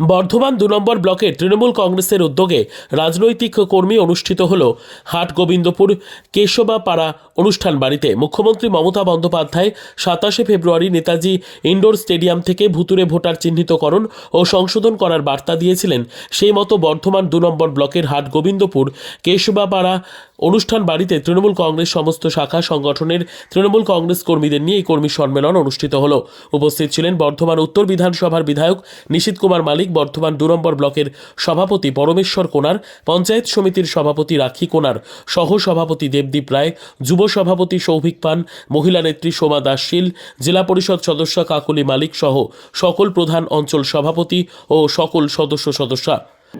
বর্ধমান দু নম্বর ব্লকের তৃণমূল কংগ্রেসের উদ্যোগে রাজনৈতিক কর্মী অনুষ্ঠিত হল হাট গোবিন্দপুর কেশবাপাড়া অনুষ্ঠান বাড়িতে। মুখ্যমন্ত্রী মমতা বন্দ্যোপাধ্যায় সাতাশে ফেব্রুয়ারি নেতাজি ইনডোর স্টেডিয়াম থেকে ভুতুরে ভোটার চিহ্নিতকরণ ও সংশোধন করার বার্তা দিয়েছিলেন। সেই মতো বর্ধমান দু নম্বর ব্লকের হাট গোবিন্দপুর কেশবাপাড়া অনুষ্ঠান বাড়িতে তৃণমূল কংগ্রেস সমস্ত শাখা সংগঠনের তৃণমূল কংগ্রেস কর্মীদের নিয়ে এই কর্মী সম্মেলন অনুষ্ঠিত হল। উপস্থিত ছিলেন বর্ধমান উত্তর বিধানসভার বিধায়ক নিশীত কুমার মালিক বর্ধমান দু নম্বর ব্লকের সভাপতি পরমেশ্বর কোনার, পঞ্চায়েত সমিতির সভাপতি রাখি কোনার সহ সভাপতি দেবদীপ রায়, যুব সভাপতি সৌভিক পান, মহিলা নেত্রী সোমা দাস শীল, জেলা পরিষদ সদস্য কাকুলি মালিক সহ সকল প্রধান অঞ্চল সভাপতি ও সকল সদস্য সদস্যা।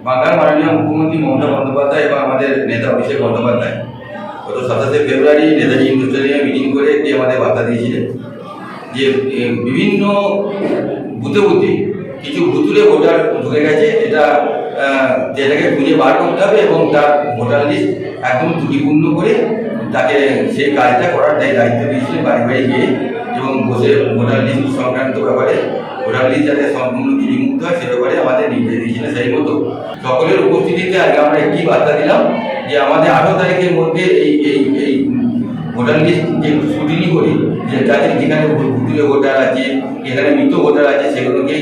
বাংলার মাননীয় মুখ্যমন্ত্রী মমতা বন্দ্যোপাধ্যায় এবং আমাদের নেতা অভিষেক বন্দ্যোপাধ্যায়, গত সাতাশে ফেব্রুয়ারি নেতাজি মিটিং করে একটি আমাদের বার্তা দিয়েছিলেন যে বিভিন্ন বুথে বুথে কিছু ভুতুরে ভোটার ঢুকে গেছে, এটা যেটাকে খুঁজে বার করতে হবে এবং তার ভোটার লিস্ট একদম ত্রুটিপূর্ণ করে তাকে সেই কাজটা করার দায়- দায়িত্ব দিয়েছিলেন বাড়ি বাড়ি গিয়ে এবং বসে ভোটার লিস্ট সংক্রান্ত ব্যাপারে ভোটার লিস্ট যাতে সম্পূর্ণ ত্রুটিমুক্ত হয় সে ব্যাপারে আমাদের নির্দেশ দিয়েছিলেন সেই মতো। সকলের উপস্থিতিতে আজকে আমরা একটি বার্তা দিলাম যে আমাদের আঠারো তারিখের মধ্যে এই এই এই ভোটার লিস্ট যে স্ক্রুটিনি করি যে যাদের যেখানে ভুতুরে ভোটার আছে এখানে মৃত ভোটার আছে, সেগুলোকে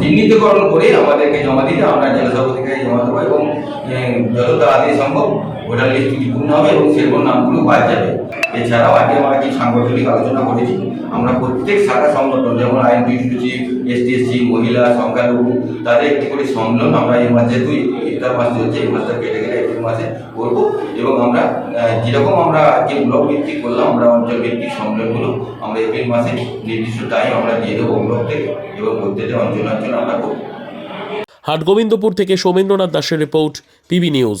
চিহ্নিতকরণ করে আমাদেরকে জমা দিতে আমরা জেলা সভাপতির কাছে জমা দেবো এবং যত তাড়াতাড়ি সম্ভব ভোটার লিস্ট ত্রুটিপূর্ণ হবে এবং সেগুলোর নামগুলো বাদ যাবে। এছাড়াও আগে আমরা কি সাংগঠনিক আলোচনা করেছি, আমরা প্রত্যেক শাখা সংগঠন, যেমন আইন বিদ্যুৎ এসটি এসসি মহিলা, সংখ্যালঘু, তাদের একটি করে সম্মেলন আমরা এই মাসে, দুই এটার মাস চলছে এই মাসটা কেটে গেলে এপ্রিল মাসে করব। এবং আমরা যেরকম আমরা যে ব্লক ভিত্তিক করলাম, আমরা অঞ্চল ভিত্তিক সম্মেলনগুলো আমরা এপ্রিল মাসে নির্দিষ্ট টাইম আমরা দিয়ে দেবো ব্লক থেকে এবং প্রত্যেকটা অঞ্চল অঞ্চল আমরা করব। হাট গোবিন্দপুর থেকে সৌমেন্দ্রনাথ দাসের report, PB news.